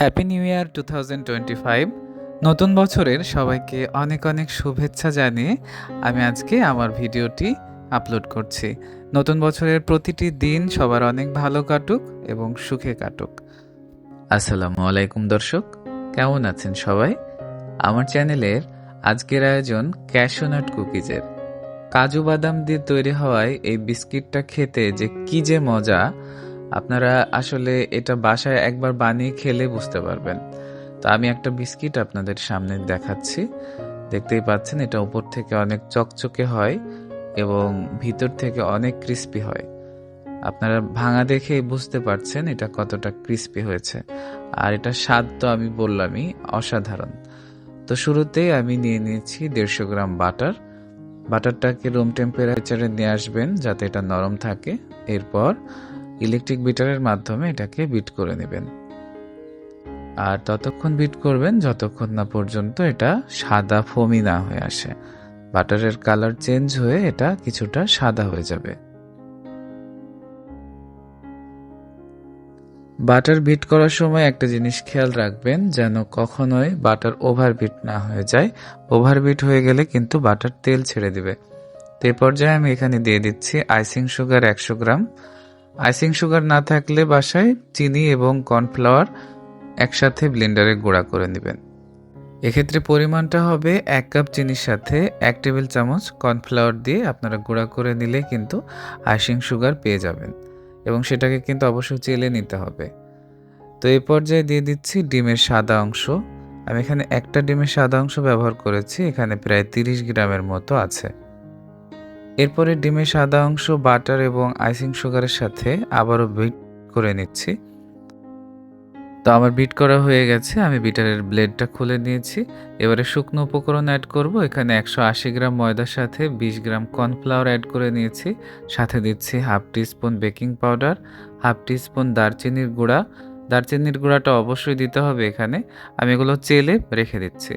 Happy new year two thousand twenty five নতুন বছরের সবাইকে অনেক অনেক শুভেচ্ছা জানিয়ে আমি আজকে আমার ভিডিওটি আপলোড করছি। নতুন বছরের প্রতিটি দিন সবার অনেক ভালো কাটুক এবং সুখে কাটুক। আসসালামু আলাইকুম দর্শক, কেমন আছেন সবাই? আমার চ্যানেলের আজকের আয়োজন ক্যাশোনাট কুকিজের। কাজু বাদাম দিয়ে তৈরি হওয়ায় এই বিস্কিটটা খেতে যে কি যে মজা আপনারা আসলে এটা বাসায় একবার বানিয়ে খেলে বুঝতে পারবেন। তো আমি একটা বিস্কিট আপনাদের সামনে দেখাচ্ছি। দেখতেই পাচ্ছেন এটা উপর থেকে অনেক চকচকে হয় এবং ভিতর থেকে অনেক ক্রিস্পি হয়। আপনারা ভাঙা দেখে বুঝতে পারছেন এটা কতটা ক্রিস্পি হয়েছে। আর এটা স্বাদ তো আমি বললামই, অসাধারণ। তো শুরুতেই আমি নিয়ে নিয়েছি দেড়শো গ্রাম বাটার। বাটারটাকে রুম টেম্পারেচারে নিয়ে আসবেন যাতে এটা নরম থাকে। এরপর ইলেকট্রিক বিটারের মাধ্যমে এটাকে বিট করে নেবেন। আর ততক্ষণ বিট করবেন যতক্ষণ না পর্যন্ত এটা সাদা ফোমি না হয়ে আসে। বাটারের কালার চেঞ্জ হয়ে এটা কিছুটা সাদা হয়ে যাবে। বাটার বিট করার সময় একটা জিনিস খেয়াল রাখবেন, যেন কখনোই বাটার ওভারবিট না হয়ে যায়। ওভার বিট হয়ে গেলে কিন্তু বাটার তেল ছেড়ে দিবে। তো পর্যায়ে আমি এখানে দিয়ে দিচ্ছি আইসিং সুগার একশো গ্রাম আইসিং সুগার না থাকলে বাসায় চিনি এবং কর্নফ্লাওয়ার একসাথে ব্লেন্ডারে গুঁড়া করে নেবেন। এক্ষেত্রে পরিমাণটা হবে এক কাপ চিনির সাথে এক টেবিল চামচ কর্নফ্লাওয়ার দিয়ে আপনারা গুঁড়া করে নিলে কিন্তু আইসিং সুগার পেয়ে যাবেন এবং সেটাকে কিন্তু অবশ্যই চেলে নিতে হবে। তো এই পর্যায়ে দিয়ে দিচ্ছি ডিমের সাদা অংশ। আমি এখানে একটা ডিমের সাদা অংশ ব্যবহার করেছি, এখানে প্রায় তিরিশ গ্রামের মতো আছে। এরপরে ডিমের সাদা অংশ, বাটার এবং আইসিং সুগারের সাথে আবারও বিট করে নিচ্ছি। তো আমার বিট করা হয়ে গেছে, আমি বিটারের ব্লেডটা খুলে নিয়েছি। এবারে শুকনো উপকরণ অ্যাড করব, এখানে একশো আশি গ্রাম ময়দার সাথে বিশ গ্রাম কর্নফ্লাওয়ার অ্যাড করে নিয়েছি। সাথে দিচ্ছি half spoon baking powder, half spoon দারচিনির গুঁড়া। দারচিনির গুঁড়াটা অবশ্যই দিতে হবে এখানে। আমি এগুলো চেলে রেখে দিচ্ছি।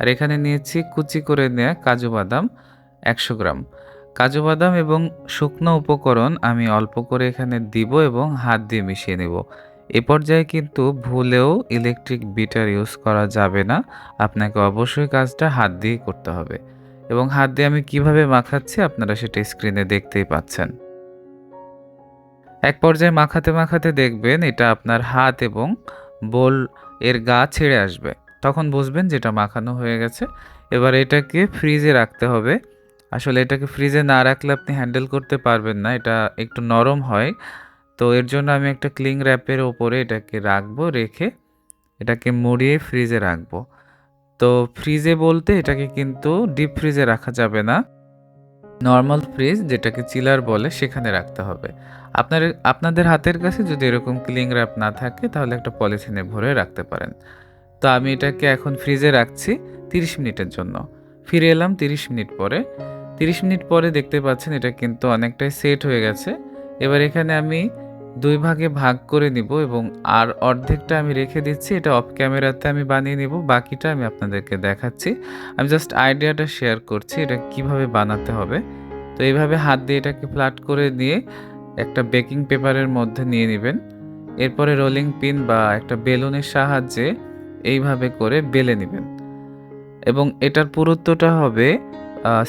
আর এখানে নিয়েছি কুচি করে নেওয়া কাজু বাদাম একশো গ্রাম। কাজু বাদাম এবং শুকনো উপকরণ আমি অল্প করে এখানে দিব এবং হাত দিয়ে মিশিয়ে নেব। এ পর্যায়ে কিন্তু ভুলেও ইলেকট্রিক বিটার ইউজ করা যাবে না। আপনাকে অবশ্যই কাজটা হাত দিয়ে করতে হবে। এবং হাত দিয়ে আমি কীভাবে মাখাচ্ছি আপনারা সেটা স্ক্রিনে দেখতেই পাচ্ছেন। এক পর্যায়ে মাখাতে মাখাতে দেখবেন এটা আপনার হাত এবং বোল এর গা ছেড়ে আসবে। তখন বুঝবেন যেটা মাখানো হয়ে গেছে। এবার এটাকে ফ্রিজে রাখতে হবে। আসলে এটাকে ফ্রিজে না রাখলে আপনি হ্যান্ডেল করতে পারবেন না, এটা একটু নরম হয়। তো এর জন্য আমি একটা ক্লিং র্যাপের ওপরে এটাকে রাখব, রেখে এটাকে মুড়িয়ে ফ্রিজে রাখব। তো ফ্রিজে বলতে এটাকে কিন্তু ডিপ ফ্রিজে রাখা যাবে না। নর্মাল ফ্রিজ যেটাকে চিলার বলে, সেখানে রাখতে হবে। আপনার, আপনাদের হাতের কাছে যদি এরকম ক্লিং র্যাপ না থাকে, তাহলে একটা পলিথিনে ভরে রাখতে পারেন। তো আমি এটাকে এখন ফ্রিজে রাখছি তিরিশ মিনিটের জন্য। ফিরে এলাম তিরিশ মিনিট পরে। তিরিশ মিনিট পরে দেখতে পাচ্ছেন এটা কিন্তু অনেকটাই সেট হয়ে গেছে। এবার এখানে আমি দুই ভাগে ভাগ করে নিব এবং আর অর্ধেকটা আমি রেখে দিচ্ছি, এটা অফ ক্যামেরাতে আমি বানিয়ে নিব, বাকিটা আমি আপনাদেরকে দেখাচ্ছি। আমি জাস্ট আইডিয়াটা শেয়ার করছি, এটা কীভাবে বানাতে হবে। তো এইভাবে হাত দিয়ে এটাকে ফ্ল্যাট করে নিয়ে একটা বেকিং পেপারের মধ্যে নিয়ে নেবেন। এরপরে রোলিং পিন বা একটা বেলুনের সাহায্যে এইভাবে করে বেলে নেবেন। এবং এটার পুরুত্বটা হবে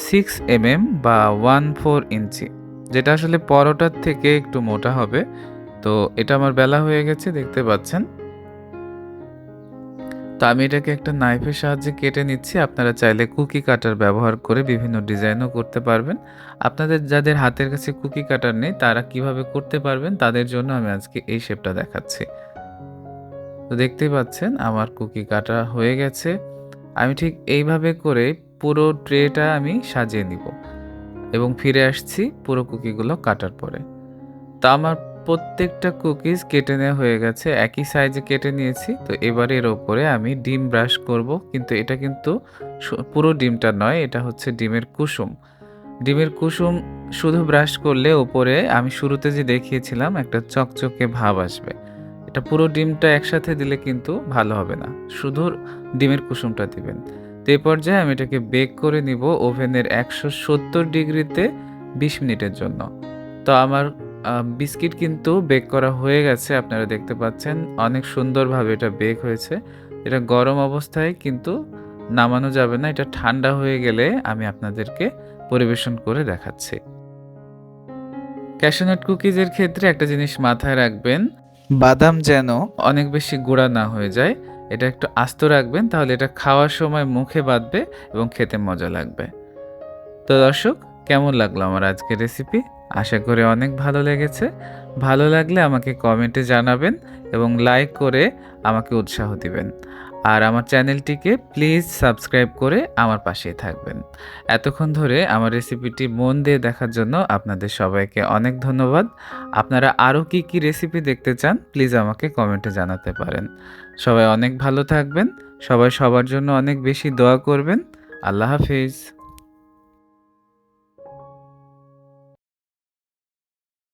সিক্স এমএম বা ওয়ান ফোর ইঞ্চি যেটা আসলে পরোটার থেকে একটু মোটা হবে। তো এটা আমার বেলা হয়ে গেছে, দেখতে পাচ্ছেন। তো আমি এটাকে একটা নাইফের সাহায্যে কেটে নিচ্ছি। আপনারা চাইলে কুকি কাটার ব্যবহার করে বিভিন্ন ডিজাইনও করতে পারবেন। আপনাদের যাদের হাতের কাছে কুকি কাটার নেই, তারা কীভাবে করতে পারবেন, তাদের জন্য আমি আজকে এই শেপটা দেখাচ্ছি। তো দেখতেই পাচ্ছেন, আমার কুকি কাটা হয়ে গেছে। আমি ঠিক এইভাবে করে পুরো ট্রেটা আমি সাজিয়ে নিব এবং ফিরে আসছি পুরো কুকিগুলো কাটার পরে। তা আমার প্রত্যেকটা কুকিজ কেটে নেওয়া হয়ে গেছে, একই সাইজে কেটে নিয়েছি। তো এবারে এর ওপরে আমি ডিম ব্রাশ করব, কিন্তু এটা কিন্তু পুরো ডিমটা নয়, এটা হচ্ছে ডিমের কুসুম। ডিমের কুসুম শুধু ব্রাশ করলে ওপরে আমি শুরুতে যে দেখিয়েছিলাম, একটা চকচকে ভাব আসবে। এটা পুরো ডিমটা একসাথে দিলে কিন্তু ভালো হবে না। শুধু ডিমের কুসুমটা দিবেন। তো পর্যায়ে আমি এটাকে বেক করে নিব ওভেনের একশো সত্তর ডিগ্রিতে বিশ মিনিটের জন্য। তো আমার বিস্কিট কিন্তু বেক করা হয়ে গেছে, আপনারা দেখতে পাচ্ছেন। অনেক সুন্দরভাবে এটা বেক হয়েছে। এটা গরম অবস্থায় কিন্তু নামানো যাবে না, এটা ঠান্ডা হয়ে গেলে আমি আপনাদেরকে পরিবেশন করে দেখাচ্ছি। ক্যাশনাট কুকিজের ক্ষেত্রে একটা জিনিস মাথায় রাখবেন, বাদাম যেন অনেক বেশি গুঁড়া না হয়ে যায়। এটা একটু আস্ত রাখবেন, তাহলে এটা খাওয়ার সময় মুখে বাঁধবে এবং খেতে মজা লাগবে। তো দর্শক, কেমন লাগল আমার আজকের রেসিপি আশা করি অনেক ভালো লেগেছে। ভালো লাগলে আমাকে কমেন্টে জানাবেন এবং লাইক করে আমাকে উৎসাহ দিবেন। আর আমার চ্যানেলটিকে প্লিজ সাবস্ক্রাইব করে আমার পাশেই থাকবেন। এতক্ষণ ধরে আমার রেসিপিটি মন দিয়ে দেখার জন্য আপনাদের সবাইকে অনেক ধন্যবাদ। আপনারা আরও কি কি রেসিপি দেখতে চান, প্লিজ আমাকে কমেন্টে জানাতে পারেন। সবাই অনেক ভালো থাকবেন, সবাই সবার জন্য অনেক বেশি দোয়া করবেন। আল্লাহ হাফিজ।